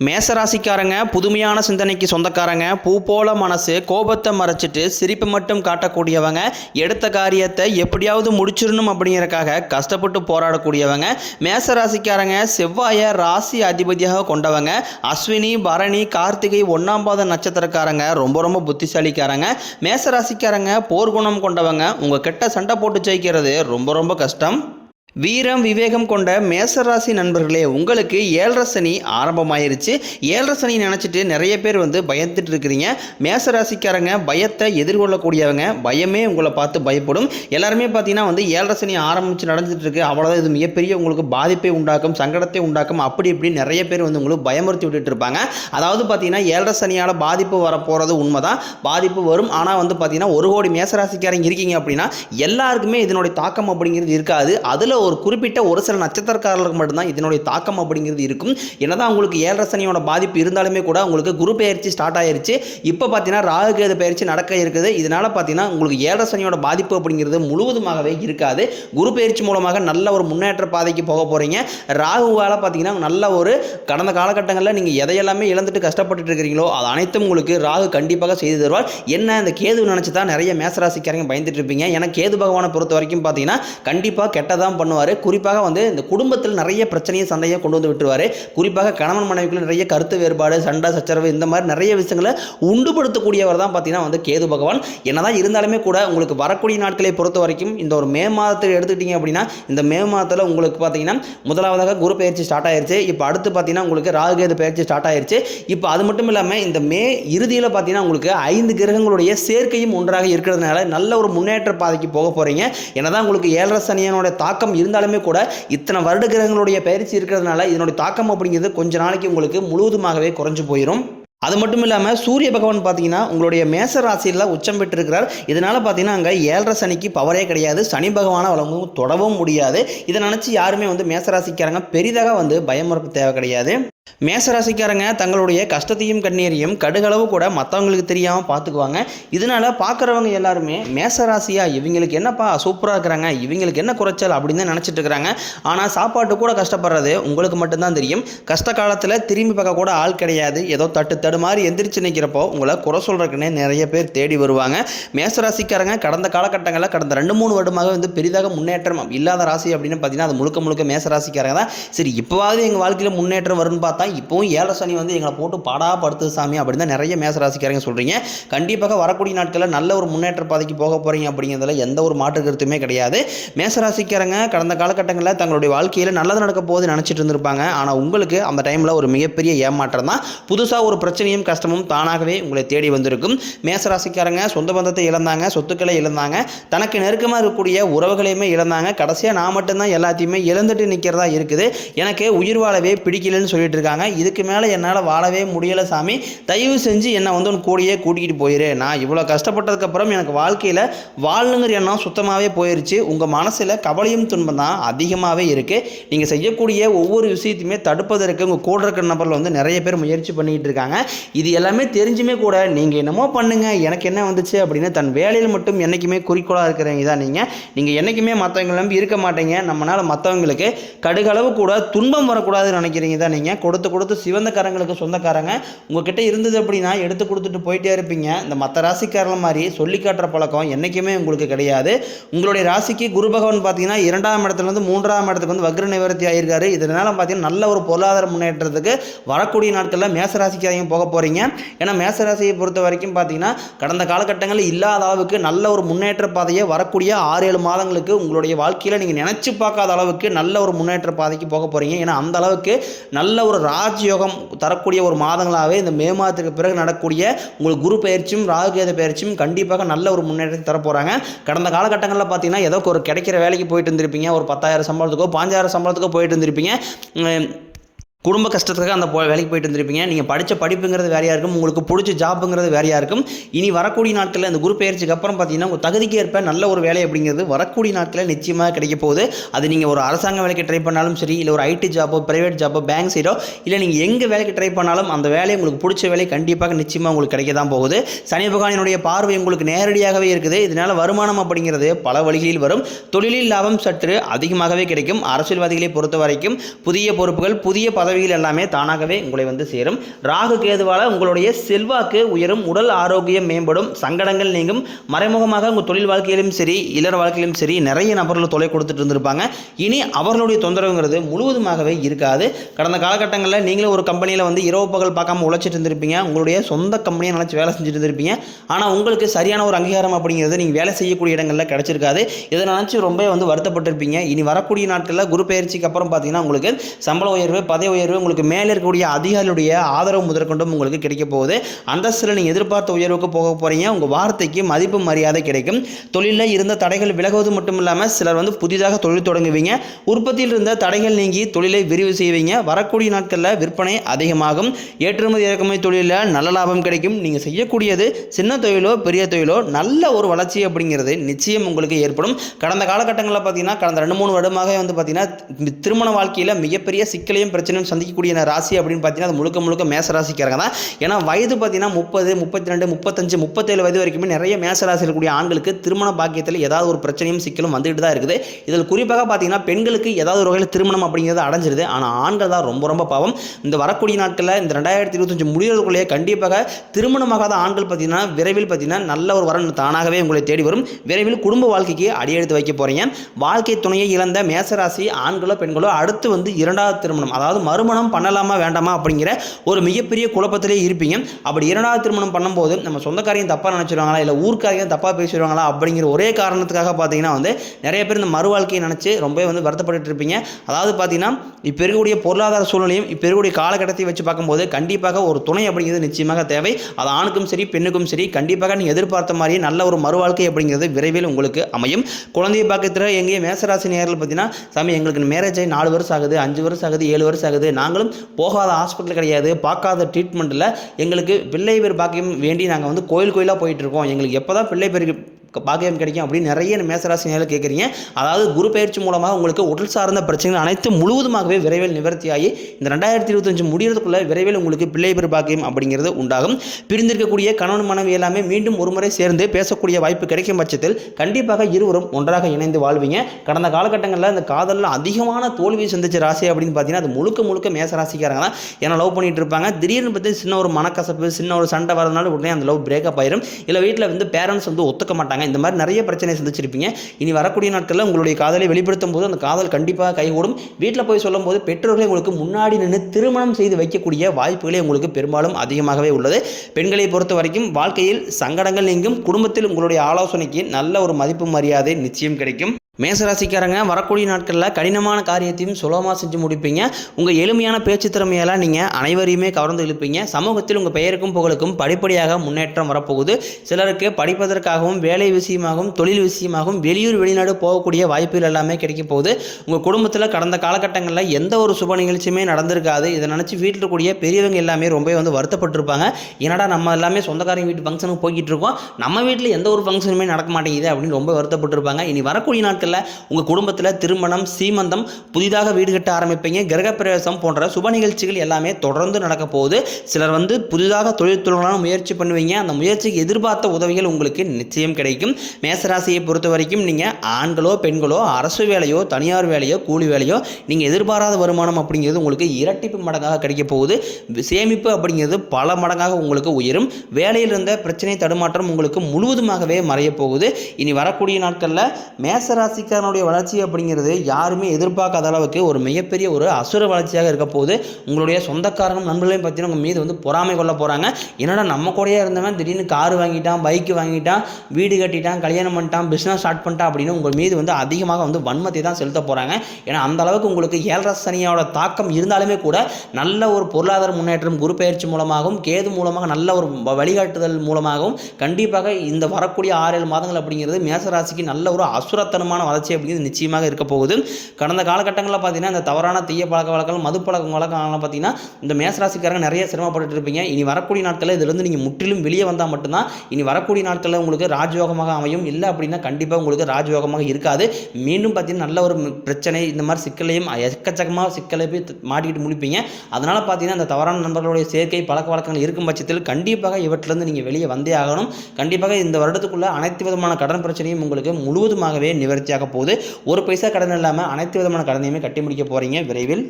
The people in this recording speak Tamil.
மேசராசிக்காரங்க புதுமையான சிந்தனைக்கு சொந்தக்காரங்க பூ போல மனசு கோபத்தை மறைச்சிட்டு சிரிப்பு மட்டும் காட்டக்கூடியவங்க எடுத்த காரியத்தை எப்படியாவது முடிச்சிடணும் அப்படிங்கிறக்காக கஷ்டப்பட்டு போராடக்கூடியவங்க மேசராசிக்காரங்க செவ்வாயை ராசி அதிபதியாக கொண்டவங்க அஸ்வினி பரணி கார்த்திகை ஒன்னாம் பாத நட்சத்திரக்காரங்க ரொம்ப ரொம்ப புத்திசாலிக்காரங்க மேசராசிக்காரங்க போர்க்குணம் கொண்டவங்க உங்க கிட்ட சண்டை போட்டு ஜெயிக்கிறது ரொம்ப ரொம்ப கஷ்டம். வீரம் விவேகம் கொண்ட மேசராசி நண்பர்களே உங்களுக்கு ஏழரை சனி ஆரம்பமாயிருச்சு. ஏழரை சனி நினச்சிட்டு நிறைய பேர் வந்து பயந்துட்டு இருக்கிறீங்க. மேசராசிக்காரங்க பயத்தை எதிர்கொள்ளக்கூடியவங்க பயமே உங்களை பார்த்து பயப்படும். எல்லாருமே பார்த்தீங்கன்னா வந்து ஏழரை சனி ஆரம்பித்து நடந்துட்டு இருக்கு. அவ்வளோதான் இது மிகப்பெரிய உங்களுக்கு பாதிப்பை உண்டாக்கும் சங்கடத்தை உண்டாக்கும் அப்படி இப்படி நிறைய பேர் வந்து உங்களுக்கு பயமுறுத்தி விட்டுட்டு இருப்பாங்க. அதாவது பார்த்தீங்கன்னா ஏழரை சனியால் பாதிப்பு வர போகிறது உண்மைதான். பாதிப்பு வரும். ஆனால் வந்து பார்த்தீங்கன்னா ஒரு கோடி மேசராசிக்காரங்க இருக்கீங்க அப்படின்னா எல்லாருக்குமே இதனுடைய தாக்கம் அப்படிங்கிறது இருக்காது. அதில் ஒரு குறிப்பிட்ட ஒரு சில நட்சத்திரக்காரர்களுக்கு மட்டும்தான் இதனுடைய தாக்கம் அப்படிங்கிறது இருக்கும். என்னதான் உங்களுக்கு ஏழரை சனியோட பாதிப்பு இருந்தாலுமே கூட உங்களுக்கு குரு பயிற்சி ஸ்டார்ட் ஆயிருச்சு. இப்போ பார்த்தீங்கன்னா ராகு கேது பயிற்சி நடக்க இருக்குது. இதனால பார்த்தீங்கன்னா உங்களுக்கு ஏழரை சனியோட பாதிப்பு அப்படிங்கிறது முழுவதுமாகவே இருக்காது. குரு பயிற்சி மூலமாக நல்ல ஒரு முன்னேற்ற பாதைக்கு போக போகிறீங்க ராகுவால் பார்த்தீங்கன்னா நல்ல ஒரு கடந்த காலகட்டங்களில் நீங்கள் எதையெல்லாமே இழந்துட்டு கஷ்டப்பட்டுட்டு இருக்கிறீங்களோ அது அனைத்தும் உங்களுக்கு ராகு கண்டிப்பாக செய்து தருவார். என்ன இந்த கேது நினச்சி தான் நிறைய மேசராசிக்காரங்க பயந்துட்டு இருப்பீங்க. ஏன்னா கேது பகவானை பொறுத்த வரைக்கும் பார்த்தீங்கன்னா கண்டிப்பாக கெட்டதான் பண்ணுவார். குறிப்பாக வந்து இந்த குடும்பத்தில் நிறைய பிரச்சனையை சண்டையை கொண்டு வந்து விட்டுருவார். குறிப்பாக கணவன் மனைவிக்குள்ள நிறைய கருத்து வேறுபாடு சண்டை சச்சரவு இந்த மாதிரி நிறைய விஷயங்களை உண்டுபடுத்தக்கூடியவர் தான் பார்த்தீங்கன்னா வந்து கேது பகவான். என்னதான் இருந்தாலுமே கூட உங்களுக்கு வரக்கூடிய நாட்களை பொறுத்த வரைக்கும் இந்த ஒரு மே மாதத்தில் எடுத்துக்கிட்டீங்க அப்படின்னா இந்த மே மாதத்தில் உங்களுக்கு பார்த்தீங்கன்னா முதலாவதாக குரு பயிற்சி ஸ்டார்ட் ஆயிருச்சு. இப்போ அடுத்து பார்த்தீங்கன்னா உங்களுக்கு ராகுகேது பயிற்சி ஸ்டார்ட் ஆயிருச்சு. இப்போ அது மட்டும் இல்லாமல் இந்த மே இறுதியில் பார்த்தீங்கன்னா உங்களுக்கு ஐந்து கிரகங்களுடைய சேர்க்கையும் ஒன்றாக இருக்கிறதுனால நல்ல ஒரு முன்னேற்ற பாதைக்கு போக போகிறீங்க என்னதான் உங்களுக்கு ஏழரை சனியனோட தாக்கம் இருந்தாலுமே கூட இத்தனை வருட கிரகங்களுடைய பயிற்சி இருக்கிறதுனால இதனுடைய தாக்கம் அப்படிங்கிறது கொஞ்ச நாளைக்கு உங்களுக்கு முழுவதுமாகவே குறைஞ்சு போயிடும் அது மட்டும் இல்லாமல் சூரிய பகவான் பார்த்தீங்கன்னா உங்களுடைய மேச ராசியில் உச்சம் பெற்றிருக்கிறார். இதனால் பார்த்தீங்கன்னா அங்கே ஏழரை சனிக்கு பவரே கிடையாது. சனி பகவானை வழங்கவும் தொடவும் முடியாது. இதை நினச்சி யாருமே வந்து மேச ராசிக்காரங்க பெரிதாக வந்து பயமுறுப்பு தேவை கிடையாது. மேசராசிக்காரங்க தங்களுடைய கஷ்டத்தையும் கண்ணீரையும் கடுகளவு கூட மற்றவங்களுக்கு தெரியாமல் பார்த்துக்குவாங்க இதனால பார்க்குறவங்க எல்லாருமே மேசராசியாக இவங்களுக்கு என்னப்பா சூப்பராக இருக்கிறாங்க இவங்களுக்கு என்ன குறைச்சல் அப்படின்னு தான் நினச்சிட்டு இருக்கிறாங்க. ஆனால் சாப்பாட்டு கூட கஷ்டப்படுறது உங்களுக்கு மட்டும்தான் தெரியும். கஷ்ட காலத்தில் திரும்பி பார்க்க கூட ஆள் கிடையாது. ஏதோ தட்டு தடு மாதிரி எந்திரிச்சு நிற்கிறப்போ உங்களை குறை சொல்கிறதுக்குன்னே நிறைய பேர் தேடி வருவாங்க. மேசராசிக்காரங்க கடந்த காலகட்டங்களில் கடந்த ரெண்டு மூணு வருடமாக வந்து பெரிதாக முன்னேற்றம் இல்லாத ராசி அப்படின்னு பார்த்தீங்கன்னா அது முழுக்க முழுக்க மேசராசிக்காரங்க தான். சரி இப்போவாவது எங்கள் வாழ்க்கையில் முன்னேற்றம் வரும்னு பார்த்தா இப்போவும் ஏழை சனி வந்து எங்களை போட்டு பாடா படுத்து சாமி அப்படின்னு தான் நிறைய மேசராசிக்காரங்க சொல்கிறீங்க கண்டிப்பாக வரக்கூடிய நாட்களில் நல்ல ஒரு முன்னேற்ற பாதைக்கு போக போகிறீங்க அப்படிங்கிறதுல எந்த ஒரு மாற்று கருத்துமே கிடையாது. மேசராசிக்காரங்க கடந்த காலகட்டங்களில் தங்களுடைய வாழ்க்கையில் நல்லது நடக்க போகுது நினச்சிட்டு இருந்திருப்பாங்க. ஆனால் உங்களுக்கு அந்த டைமில் ஒரு மிகப்பெரிய ஏமாற்றம் தான். புதுசாக ஒரு பிரச்சனையும் கஷ்டமும் தானாகவே உங்களை தேடி வந்திருக்கும். மேசராசிக்காரங்க சொந்த பந்தத்தை இழந்தாங்க சொத்துக்களை இழந்தாங்க தனக்கு நெருக்கமாக இருக்கக்கூடிய உறவுகளையுமே இழந்தாங்க. கடைசியாக நான் மட்டும்தான் எல்லாத்தையுமே இழந்துட்டு நிற்கிறதா இருக்குது. எனக்கு உயிர் வாழவே பிடிக்கலன்னு சொல்லிட்டு இருக்காங்க இதுக்கு மேலே என்னால் வாழவே முடியலை சாமி. தயவு செஞ்சு என்னை வந்து உன் கூடியே கூட்டிகிட்டு போயிரு. நான் இவ்வளோ கஷ்டப்பட்டதுக்கப்புறம் எனக்கு வாழ்க்கையில் வாழணுங்கிற எண்ணம் சுத்தமாகவே போயிருச்சு. உங்கள் மனசில் கவலையும் துன்பம் தான் அதிகமாகவே இருக்குது நீங்கள் செய்யக்கூடிய ஒவ்வொரு விஷயத்தையுமே தடுப்பதற்கு உங்கள் கூட இருக்கிற நபரில் வந்து நிறைய பேர் முயற்சி பண்ணிக்கிட்டு இருக்காங்க. இது எல்லாமே தெரிஞ்சுமே கூட நீங்கள் என்னமோ பண்ணுங்க. எனக்கு என்ன வந்துச்சு அப்படின்னு தன் வேலையில் மட்டும் என்றைக்குமே குறிக்கோளாக இருக்கிறவங்க தான் நீங்கள் நீங்கள் என்றைக்குமே மற்றவங்க நம்பி இருக்க மாட்டீங்க. நம்மளால் மற்றவங்களுக்கு கடுகளவு கூட துன்பம் வரக்கூடாதுன்னு நினைக்கிறீங்க தான் நீங்கள் கொடுத்து கொடுத்து சிவந்தக்காரங்களுக்கு சொந்தக்காரங்க. உங்ககிட்ட இருந்தது அப்படின்னா எடுத்து கொடுத்துட்டு போயிட்டே இருப்பீங்க. இந்த மற்ற ராசிக்காரர்கள் மாதிரி சொல்லி காட்டுற பழக்கம் என்றைக்குமே உங்களுக்கு கிடையாது. உங்களுடைய ராசிக்கு குரு பகவான் பார்த்தீங்கன்னா இரண்டாம் இடத்துலேருந்து மூன்றாம் இடத்துக்கு வந்து வக்ர நிவர்த்தி ஆகியிருக்காரு இதனால் பார்த்தீங்கன்னா நல்ல ஒரு பொருளாதார முன்னேற்றத்துக்கு வரக்கூடிய நாட்களில் மேசராசிக்காரையும் போக போகிறீங்க ஏன்னா மேசராசியை பொறுத்த வரைக்கும் பார்த்தீங்கன்னா கடந்த காலகட்டங்களில் இல்லாத அளவுக்கு நல்ல ஒரு முன்னேற்ற பாதையை வரக்கூடிய ஆறு ஏழு மாதங்களுக்கு உங்களுடைய வாழ்க்கையில் நீங்கள் நினச்சி பார்க்காத அளவுக்கு நல்ல ஒரு முன்னேற்ற பாதைக்கு போக போகிறீங்க ஏன்னா அந்த அளவுக்கு நல்ல ஒரு ராஜயோகம் தரக்கூடிய ஒரு மாதங்களாகவே இந்த மே மாதத்துக்கு பிறகு நடக்கக்கூடிய உங்களுக்கு குரு பயிற்சியும் ராகுகேத பயிற்சியும் கண்டிப்பாக நல்ல ஒரு முன்னேற்றத்தை தரப்போகிறாங்க கடந்த காலகட்டங்களில் பார்த்தீங்கன்னா ஏதோ ஒரு கிடைக்கிற வேலைக்கு போயிட்டு இருந்திருப்பீங்க ஒரு பத்தாயிரம் சம்பளத்துக்கோ பாஞ்சாயிரம் சம்பளத்துக்கோ போயிட்டு இருந்திருப்பீங்க குடும்ப கஷ்டத்துக்காக அந்த போ- வேலைக்கு போயிட்டு இருந்திருப்பீங்க நீங்கள் படித்த படிப்புங்கிறது வேறையாக இருக்கும். உங்களுக்கு பிடிச்ச ஜாப்புங்கிறது வேறையாக இருக்கும். இனி வரக்கூடிய நாட்களில் இந்த குரு பயிற்சிக்கு அப்புறம் பார்த்தீங்கன்னா உங்கள் தகுதிக்கு ஏற்ப நல்ல ஒரு வேலை அப்படிங்கிறது வரக்கூடிய நாட்களில் நிச்சயமாக கிடைக்க போகுது. அது நீங்கள் ஒரு அரசாங்க வேலைக்கு ட்ரை பண்ணாலும் சரி இல்லை ஒரு ஐடி ஜாப்போ ப்ரைவேட் ஜாப்போ பேங்க் சைடோ இல்லை நீங்கள் எங்கே வேலைக்கு ட்ரை பண்ணாலும் அந்த வேலை உங்களுக்கு பிடிச்ச வேலை கண்டிப்பாக நிச்சயமாக உங்களுக்கு கிடைக்க தான் போகுது. சனி பகவானினுடைய பார்வை உங்களுக்கு நேரடியாகவே இருக்குது. இதனால் வருமானம் அப்படிங்கிறது பல வழிகளில் வரும். தொழிலில் லாபம் சற்று அதிகமாகவே கிடைக்கும். அரசியல்வாதிகளை பொறுத்த வரைக்கும் புதிய பொறுப்புகள் புதிய பதவி பதவிகள் எல்லாமே தானாகவே உங்களை வந்து சேரும். ராகு கேதுவால் உங்களுடைய செல்வாக்கு உயரும் உடல் ஆரோக்கியம் மேம்படும் சங்கடங்கள் நீங்கும். மறைமுகமாக உங்கள் தொழில் வாழ்க்கையிலும் சரி இளர் வாழ்க்கையிலும் சரி நிறைய நபர்கள் தொலை கொடுத்துட்டு இருந்திருப்பாங்க. இனி அவர்களுடைய தொந்தரவுங்கிறது முழுவதுமாகவே இருக்காது. கடந்த காலகட்டங்களில் நீங்களும் ஒரு கம்பெனியில் வந்து இரவு பகல் பார்க்காம உழைச்சிட்டு இருந்திருப்பீங்க. உங்களுடைய சொந்த கம்பெனியை நினச்சி வேலை செஞ்சுட்டு இருந்திருப்பீங்க. ஆனால் உங்களுக்கு சரியான ஒரு அங்கீகாரம் அப்படிங்கிறது நீங்கள் வேலை செய்யக்கூடிய இடங்களில் கிடைச்சிருக்காது. இதை நினச்சி ரொம்ப வந்து வருத்தப்பட்டிருப்பீங்க. இனி வரக்கூடிய நாட்களில் குரு பயிற்சிக்கு அப்புறம் பார்த்தீங்கன்னா உங்களுக்கு சம்பள உயர்வு பதவி உயர்வு உங்களுக்கு மேலே இருக்கக்கூடிய அதிகாரிகளுடைய ஆதரவு முதற்கொண்டும் உங்களுக்கு கிடைக்க போகுது. அந்தஸ்தில் நீங்கள் எதிர்பார்த்த உயர்வுக்கு போக போகிறீங்க உங்கள் வார்த்தைக்கு மதிப்பு மரியாதை கிடைக்கும். தொழிலில் இருந்த தடைகள் விலகுவது மட்டும் இல்லாமல் சிலர் வந்து புதிதாக தொழில் தொடங்குவீங்க. உற்பத்தியில் இருந்த தடைகள் நீங்கி தொழிலை விரிவு செய்வீங்க. வரக்கூடிய நாட்களில் விற்பனை அதிகமாகும். ஏற்றுமதி இறக்குமதி தொழிலில் நல்ல லாபம் கிடைக்கும். நீங்கள் செய்யக்கூடியது சின்ன தொழிலோ பெரிய தொழிலோ நல்ல ஒரு வளர்ச்சி அப்படிங்கிறது நிச்சயம் உங்களுக்கு ஏற்படும். கடந்த காலகட்டங்களில் பார்த்தீங்கன்னா கடந்த ரெண்டு மூணு வருடமாக வந்து பார்த்தீங்கன்னா திருமண வாழ்க்கையில் மிகப்பெரிய சிக்கலையும் பிரச்சனையும் சந்திக்கக்கூடிய ராசி அப்படின்னு பார்த்தீங்கன்னா அது முழுக்க முழுக்க மேச ராசிக்காரங்க தான். ஏன்னா வயது பார்த்தீங்கன்னா முப்பது முப்பத்தி ரெண்டு முப்பத்தஞ்சு முப்பத்தேழு வயது வரைக்குமே நிறைய மேச ராசியில் இருக்கக்கூடிய ஆண்களுக்கு திருமண பாக்கியத்தில் ஏதாவது ஒரு பிரச்சனையும் சிக்கலும் வந்துட்டு தான் இருக்குது. இதில் குறிப்பாக பார்த்தீங்கன்னா பெண்களுக்கு ஏதாவது ஒரு வகையில் திருமணம் அப்படிங்கிறது அடைஞ்சிருது. ஆனால் ஆண்கள் தான் ரொம்ப ரொம்ப பாவம். இந்த வரக்கூடிய நாட்களில் இந்த ரெண்டாயிரத்தி இருபத்தஞ்சு முடிகிறதுக்குள்ளேயே கண்டிப்பாக திருமணமாகாத ஆண்கள் பார்த்தீங்கன்னா விரைவில் பார்த்தீங்கன்னா நல்ல ஒரு வரன் தானாகவே உங்களை தேடி வரும். விரைவில் குடும்ப வாழ்க்கைக்கு அடியெடுத்து வைக்க போகிறீங்க வாழ்க்கை துணையை இழந்த மேசராசி ஆண்களோ பெண்களோ அடுத்து வந்து இரண்டாவது திருமணம் அதாவது மறு மறுமணம் பண்ணலாமா வேண்டாமா அப்படிங்கிற ஒரு மிகப்பெரிய குழப்பத்திலே இருப்பீங்க. அப்படி இரண்டாவது திருமணம் பண்ணும்போது நம்ம சொந்தக்காரையும் தப்பாக நினச்சிருவாங்களா இல்லை ஊர்க்காரையும் தப்பாக பேசிடுவாங்களா அப்படிங்கிற ஒரே காரணத்துக்காக பார்த்தீங்கன்னா வந்து நிறைய பேர் இந்த மறு வாழ்க்கையை நினச்சி ரொம்பவே வந்து வருத்தப்பட்டு இருப்பீங்க. அதாவது பார்த்தீங்கன்னா இப்போ இருக்கக்கூடிய பொருளாதார சூழ்நிலையும் இப்போ இருக்கக்கூடிய காலகட்டத்தை வச்சு பார்க்கும்போது கண்டிப்பாக ஒரு துணை அப்படிங்கிறது நிச்சயமாக தேவை. அது ஆணுக்கும் சரி பெண்ணுக்கும் சரி கண்டிப்பாக நீங்கள் எதிர்பார்த்த மாதிரியே நல்ல ஒரு மறு வாழ்க்கை அப்படிங்கிறது விரைவில் உங்களுக்கு அமையும். குழந்தையை பார்க்கறதுல எங்கேயும் மேசராசி நேரில் பார்த்தீங்கன்னா சாமி எங்களுக்கு மேரேஜ் ஆகி நாலு வருஷம் ஆகுது அஞ்சு வருஷம் ஆகுது ஏழு வருஷம் ஆகுது நாங்களும் போகாத ஹாஸ்பிட்டல் கிடையாது. பார்க்காத ட்ரீட்மெண்ட்டில் எங்களுக்கு பிள்ளை பேர் பாக்கியம் வேண்டி நாங்கள் வந்து கோயில் கோயிலாக போயிட்டுருக்கோம் எங்களுக்கு எப்போ தான் பிள்ளை பேருக்கு பாக்கியம் கிடைக்கும் அப்படின்னு நிறைய மேசராசினியால் கேட்குறீங்க அதாவது குரு பயிற்சி மூலமாக உங்களுக்கு உடல் சார்ந்த பிரச்சனைகள் அனைத்து முழுவதுமாகவே விரைவில் நிவர்த்தியாகி இந்த ரெண்டாயிரத்தி இருபத்தஞ்சு முடிகிறதுக்குள்ள விரைவில் உங்களுக்கு பிள்ளை பெரு பாக்கியம் அப்படிங்கிறது உண்டாகும். பிரிந்திருக்கக்கூடிய கணவன் மனைவி எல்லாமே மீண்டும் ஒருமுறை சேர்ந்து பேசக்கூடிய வாய்ப்பு கிடைக்கும் பட்சத்தில் கண்டிப்பாக இருவரும் ஒன்றாக இணைந்து வாழ்வீங்க. கடந்த காலகட்டங்களில் இந்த காதலில் அதிகமான தோல்வியை சந்திச்ச ராசி அப்படின்னு பார்த்தீங்கன்னா அது முழுக்க முழுக்க மேசராசிக்காரங்க தான் ஏன்னா லவ் பண்ணிட்டு இருப்பாங்க. திடீர்னு பார்த்து சின்ன ஒரு மனக்கசப்பு சின்ன ஒரு சண்டை வரதுனால உடனே அந்த லவ் பிரேக்கப் ஆயிரும். இல்லை வீட்டில் வந்து பேரண்ட்ஸ் வந்து ஒத்துக்க மாட்டாங்க. இந்த மாதிரி நிறைய பிரச்சனை சந்திச்சிருப்பீங்க. இனி வரக்கூடிய நாட்களில் உங்களுடைய காதலை வெளிப்படுத்தும் போது அந்த காதல் கண்டிப்பாக கைகூடும். வீட்டில் போய் சொல்லும்போது பெற்றோர்களை உங்களுக்கு முன்னாடி நின்று திருமணம் செய்து வைக்கக்கூடிய வாய்ப்புகளே உங்களுக்கு பெரும்பாலும் அதிகமாகவே உள்ளது. பெண்களை பொறுத்த வரைக்கும் வாழ்க்கையில் சங்கடங்கள் நீங்கும். குடும்பத்தில் உங்களுடைய ஆலோசனைக்கு நல்ல ஒரு மதிப்பு மரியாதை நிச்சயம் கிடைக்கும். மேசராசிக்காரங்க வரக்கூடிய நாட்களில் கடினமான காரியத்தையும் சுலபமாக செஞ்சு முடிப்பீங்க. உங்கள் எளிமையான பேச்சு திறமையெல்லாம் நீங்கள் அனைவரையுமே கவர்ந்து இழுப்பீங்க. சமூகத்தில் உங்கள் பெயருக்கும் புகழுக்கும் படிப்படியாக முன்னேற்றம் வரப்போகுது. சிலருக்கு படிப்பதற்காகவும் வேலை விஷயமாகவும் தொழில் விஷயமாகவும் வெளியூர் வெளிநாடு போகக்கூடிய வாய்ப்புகள் எல்லாமே கிடைக்க போகுது. உங்கள் குடும்பத்தில் கடந்த காலகட்டங்களில் எந்த ஒரு சுப நிகழ்ச்சியுமே நடந்திருக்காது. இதை நினச்சி வீட்டில் இருக்கக்கூடிய பெரியவங்க எல்லாமே ரொம்ப வந்து வருத்தப்பட்டிருப்பாங்க. என்னடா நம்ம எல்லாமே சொந்தக்காரங்க வீட்டு ஃபங்க்ஷனுக்கு போய்கிட்டு இருக்கோம். நம்ம வீட்டில் எந்த ஒரு ஃபங்க்ஷனுமே நடக்க மாட்டேங்குது அப்படின்னு ரொம்ப வருத்தப்பட்டிருப்பாங்க. இனி வரக்கூடிய நாட்கள் நேரத்தில் உங்கள் குடும்பத்தில் திருமணம் சீமந்தம் புதிதாக வீடு கட்ட ஆரம்பிப்பீங்க கிரகப்பிரவேசம் போன்ற சுப நிகழ்ச்சிகள் எல்லாமே தொடர்ந்து நடக்க போகுது. சிலர் வந்து புதிதாக தொழில் தொடங்கலாம் முயற்சி பண்ணுவீங்க. அந்த முயற்சிக்கு எதிர்பார்த்த உதவிகள் உங்களுக்கு நிச்சயம் கிடைக்கும். மேசராசியை பொறுத்த வரைக்கும் நீங்கள் ஆண்களோ பெண்களோ அரசு வேலையோ தனியார் வேலையோ கூலி வேலையோ நீங்கள் எதிர்பாராத வருமானம் அப்படிங்கிறது உங்களுக்கு இரட்டிப்பு மடங்காக கிடைக்க போகுது. சேமிப்பு அப்படிங்கிறது பல மடங்காக உங்களுக்கு உயரும். வேலையில் இருந்த பிரச்சனை தடுமாற்றம் உங்களுக்கு முழுவதுமாகவே மறைய போகுது. இனி வரக்கூடிய நாட்களில் மேசராசி ராசிக்காரனுடைய வளர்ச்சி அப்படிங்கிறது யாருமே எதிர்பார்க்காத அளவுக்கு ஒரு மிகப்பெரிய ஒரு அசுர வளர்ச்சியாக இருக்க போது உங்களுடைய சொந்தக்காரனும் நண்பர்களையும் பார்த்தீங்கன்னா உங்கள் மீது வந்து பொறாமை கொள்ள போகிறாங்க என்னடா நம்ம கூடயே இருந்தவன் திடீர்னு கார் வாங்கிட்டான் பைக்கு வாங்கிட்டான் வீடு கட்டிட்டான் கல்யாணம் பண்ணிட்டான் பிஸ்னஸ் ஸ்டார்ட் பண்ணிட்டான் அப்படின்னு உங்கள் மீது வந்து அதிகமாக வந்து வன்மத்தை தான் செலுத்த போகிறாங்க ஏன்னா அந்த அளவுக்கு உங்களுக்கு ஏழரை சனியோட தாக்கம் இருந்தாலுமே கூட நல்ல ஒரு பொருளாதார முன்னேற்றம் குரு பயிற்சி மூலமாகவும் கேது மூலமாக நல்ல ஒரு வழிகாட்டுதல் மூலமாகவும் கண்டிப்பாக இந்த வரக்கூடிய ஆறு ஏழு மாதங்கள் அப்படிங்கிறது மேசராசிக்கு நல்ல ஒரு அசுரத்தனமான வளர்ச்சி அப்படிங்கிறது நிச்சயமாக இருக்க போகுது. கடந்த காலகட்டங்களில் பார்த்தீங்கன்னா இந்த தவறான தீய பழக்க வழக்கங்கள் மது பழக்க வழக்கங்கள்லாம் பார்த்தீங்கன்னா இந்த மேசராசிக்காரங்க நிறைய சிரமப்பட்டு இருப்பீங்க. இனி வரக்கூடிய நாட்களில் இதிலிருந்து நீங்கள் முற்றிலும் வெளியே வந்தால் மட்டும்தான். இனி வரக்கூடிய நாட்களில் உங்களுக்கு ராஜயோகமாக அமையும். இல்லை அப்படின்னா கண்டிப்பாக உங்களுக்கு ராஜயோகமாக இருக்காது. மீண்டும் பார்த்தீங்கன்னா நல்ல ஒரு பிரச்சனை இந்த மாதிரி சிக்கலையும் எக்கச்சக்கமாக சிக்கலை போய் மாட்டிக்கிட்டு முடிப்பீங்க அதனால் பார்த்தீங்கன்னா அந்த தவறான நண்பர்களுடைய சேர்க்கை பழக்க வழக்கங்கள் இருக்கும் பட்சத்தில் கண்டிப்பாக இவற்றிலிருந்து நீங்கள் வெளியே வந்தே ஆகணும். கண்டிப்பாக இந்த வருடத்துக்குள்ளே அனைத்து விதமான கடன் பிரச்சனையும் உங்களுக்கு முழுவதுமாகவே நிவர்த்தி நிவர்த்தியாக போகுது. ஒரு பைசா கடன் இல்லாமல் அனைத்து விதமான கடனையுமே கட்டி முடிக்க போகிறீங்க விரைவில்.